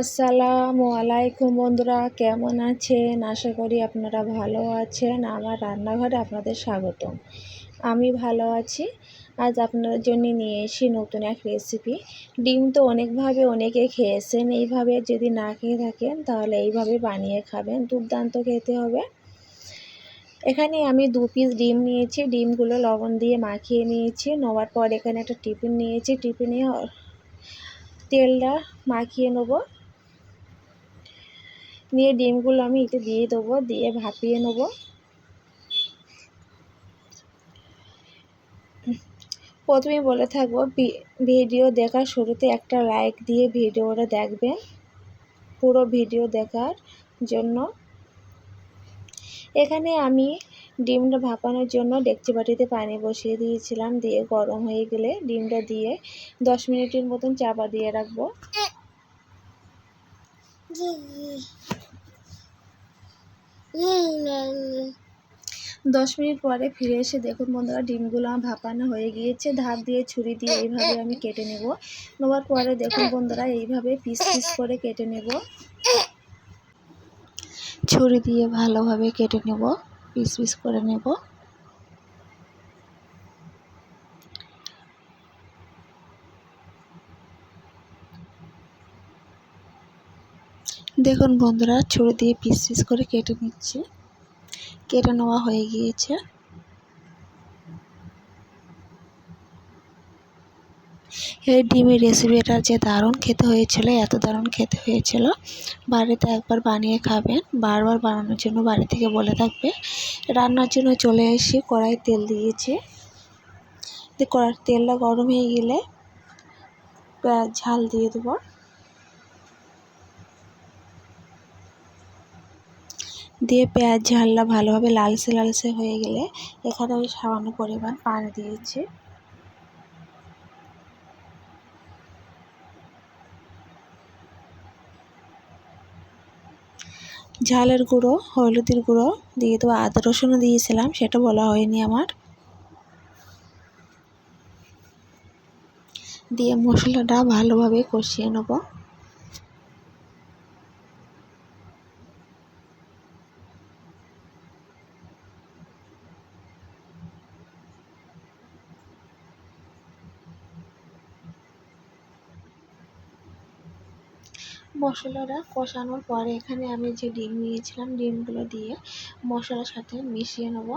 আসসালামু আলাইকুম বন্ধুরা, কেমন আছেন? আশা করি আপনারা ভালো আছেন। আমার রান্নাঘরে আপনাদের স্বাগতম। আমি ভালো আছি। আজ আপনাদের জন্য নিয়ে এসি নতুন এক রেসিপি ডিম তো অনেকভাবে অনেকে খেয়েছেন। এইভাবে যদি না খেয়ে থাকেন, তাহলে এইভাবে বানিয়ে খাবেন। দুর্দান্ত খেতে হবে। এখানে আমি দু পিস ডিম নিয়েছি। ডিমগুলো লবণ দিয়ে মাখিয়ে নিয়েছি। নেওয়ার পর এখানে একটা টিফিন নিয়েছি। টিফিনে তেলটা মাখিয়ে নেব। নিয়ে ডিমগুলো আমি এতে দিয়ে দেবো, দিয়ে ভাপিয়ে নেব। প্রথমে বলে থাকব ভিডিও দেখার শুরুতে একটা লাইক দিয়ে ভিডিওটা দেখবেন পুরো ভিডিও দেখার জন্য। এখানে আমি ডিমটা ভাপানোর জন্য ডেকচি বাটিতে পানি বসিয়ে দিয়েছিলাম, দিয়ে গরম হয়ে গেলে ডিমটা দিয়ে দশ মিনিটের মতন চাপা দিয়ে রাখব। দশ মিনিট পরে ফিরে এসে দেখুন বন্ধুরা, ডিমগুলো আমার ভাপানো হয়ে গিয়েছে। ধার দিয়ে, ছুরি দিয়ে এইভাবে আমি কেটে নেব। নেওয়ার পরে দেখুন বন্ধুরা, এইভাবে পিস পিস করে কেটে নেব। ছুরি দিয়ে ভালোভাবে কেটে নেব, পিস পিস করে নেব। দেখুন বন্ধুরা, ছুরি দিয়ে পিস পিস করে কেটে নিচ্ছে। কেটে নেওয়া হয়ে গিয়েছে। এই ডিমের রেসিপিটা যে দারুণ খেতে হয়েছিল, এত দারুণ খেতে হয়েছিল, বাড়িতে একবার বানিয়ে খাবেন, বারবার বানানোর জন্য বাড়ি থেকে বলে থাকবে। রান্নার জন্য চলে এসে কড়াই তেল দিয়েছি। কড়ার তেলটা গরম হয়ে গেলে ঝাল দিয়ে দেবো। দিয়ে পেঁয়াজ ঝালটা ভালোভাবে লালসে লালসে হয়ে গেলে এখানে আমি সামান্য পরিমাণ পানি দিয়েছি। ঝালের গুঁড়ো, হলুদের গুঁড়ো দিয়ে দেবো আদা রসুনও দিয়েছিলাম, সেটা বলা হয়নি আমার। দিয়ে মশলাটা ভালোভাবে কষিয়ে নেব। মশলাটা কষানোর পরে এখানে আমি যে ডিম নিয়েছিলাম, ডিমগুলো দিয়ে মশলার সাথে মিশিয়ে নেব।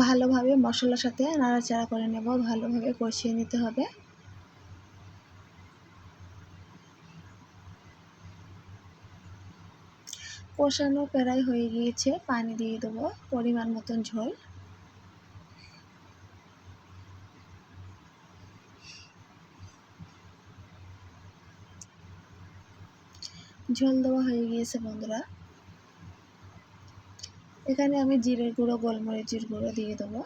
ভালোভাবে মশলার সাথে নাড়াচাড়া করে নেব, ভালোভাবে কষিয়ে নিতে হবে। কষানো প্রায় হয়ে গিয়েছে। পানি দিয়ে দেবো পরিমাণ মতন ঝোল। ঝোল দেওয়া হয়ে গিয়েছে বন্ধুরা। এখানে আমি জিরের গুঁড়ো, গোলমরিচের গুঁড়ো দিয়ে দেবো।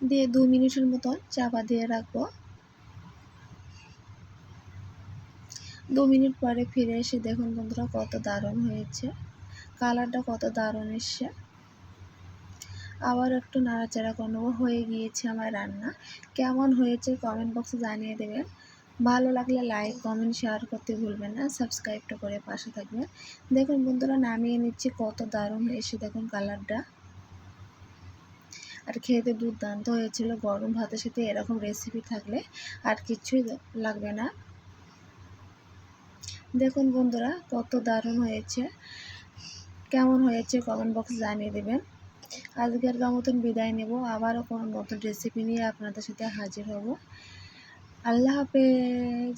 দিয়ে দু মিনিটের মতন চাপা দিয়ে রাখব। দু মিনিট পরে ফিরে এসে দেখুন বন্ধুরা কত দারুণ হয়েছে। কালারটা কত দারুণ এসছে। আবার একটু নাড়াচাড়া করে নেব। হয়ে গিয়েছে আমার রান্না। কেমন হয়েছে কমেন্ট বক্সে জানিয়ে দেবেন। ভালো লাগলে লাইক কমেন্ট শেয়ার করতে ভুলবেন না। সাবস্ক্রাইবটা করে পাশে থাকবেন। দেখুন বন্ধুরা, নামিয়ে নিচ্ছি কত দারুণ এসে দেখুন কালারটা। আর খেতে দুর্দান্ত হয়েছিল। গরম ভাতের সাথে এরকম রেসিপি থাকলে আর কিছুই লাগবে না। দেখুন বন্ধুরা, কত দারুণ হয়েছে। কেমন হয়েছে কমেন্ট বক্সে জানিয়ে দেবেন। আজকের মতন বিদায় নেব। আবারও কোনো নতুন রেসিপি নিয়ে আপনাদের সাথে হাজির হব। আল্লাহ হাফেজ।